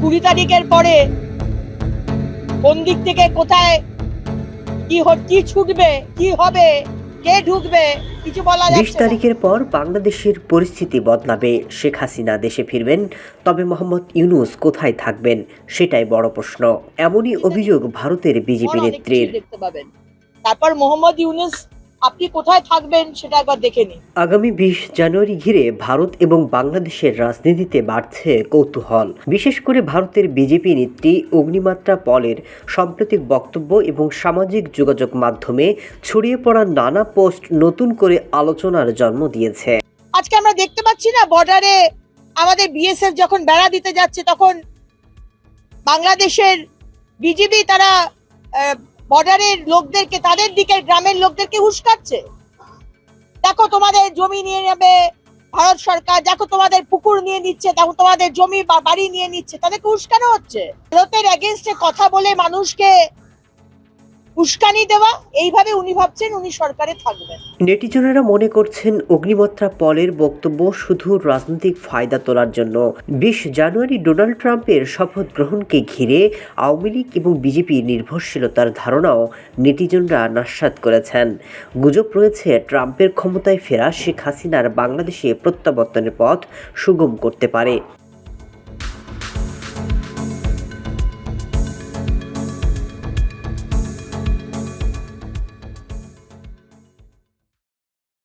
কুড়ি তারিখের পরে কোন দিক থেকে কোথায় কি কি ছুটবে কি হবে কে ঢুকবে কিছু বলা বিশ তারিখের পর বাংলাদেশের পরিস্থিতি বদলাবে শেখ হাসিনা দেশে ফিরবেন তবে মোহাম্মদ ইউনুস কোথায় থাকবেন সেটাই বড় প্রশ্ন। এমনই অভিযোগ ভারতের বিজেপি নেত্রীর। তারপর মোহাম্মদ ইউনুস আপনি কোথায় থাকবেন সেটা একবার দেখে নিন। আগামী বিশ জানুয়ারি ঘিরে ভারত এবং বাংলাদেশের রাজনীতিতে বাড়ছে কৌতূহল। বিশেষ করে ভারতের বিজেপি নেত্রী অগ্নিমাত্রা পলের সাম্প্রতিক বক্তব্য এবং সামাজিক যোগাযোগ মাধ্যমে ছড়িয়ে পড়া নানা পোস্ট নতুন করে আলোচনার জন্ম দিয়েছে। আজকে আমরা দেখতে পাচ্ছি না বর্ডারে আমাদের বিএসএফ যখন বেড়া দিতে যাচ্ছে তখন বাংলাদেশের বিজিবি তারা বর্ডারের লোকদেরকে, তাদের দিকের গ্রামের লোকদেরকে উস্কাচ্ছে দেখো তোমাদের জমি নিয়ে নেবে ভারত সরকার, দেখো তোমাদের পুকুর নিয়ে নিচ্ছে, দেখো তোমাদের জমি বা বাড়ি নিয়ে নিচ্ছে, তাদেরকে উস্কানো হচ্ছে? ভারতের এগেনস্টে কথা বলে মানুষকে উস্কানি দেওয়া, এইভাবে উনি ভাবছেন উনি সরকারে থাকবেন। নেটিজনেরা মনে করছেন অগ্নিমাত্রা পলের বক্তব্য শুধু রাজনৈতিক ফায়দা তোলার জন্য। বিশ জানুয়ারি ডোনাল্ড ট্রাম্পের শপথ গ্রহণকে ঘিরে আওয়ামী লীগ এবং বিজেপি নির্ভরশীলতার ধারণাও নেটিজনরা নস্বাত করেছেন। গুজব রয়েছে ট্রাম্পের ক্ষমতায় ফেরা শেখ হাসিনার বাংলাদেশে প্রত্যাবর্তনের পথ সুগম করতে পারে।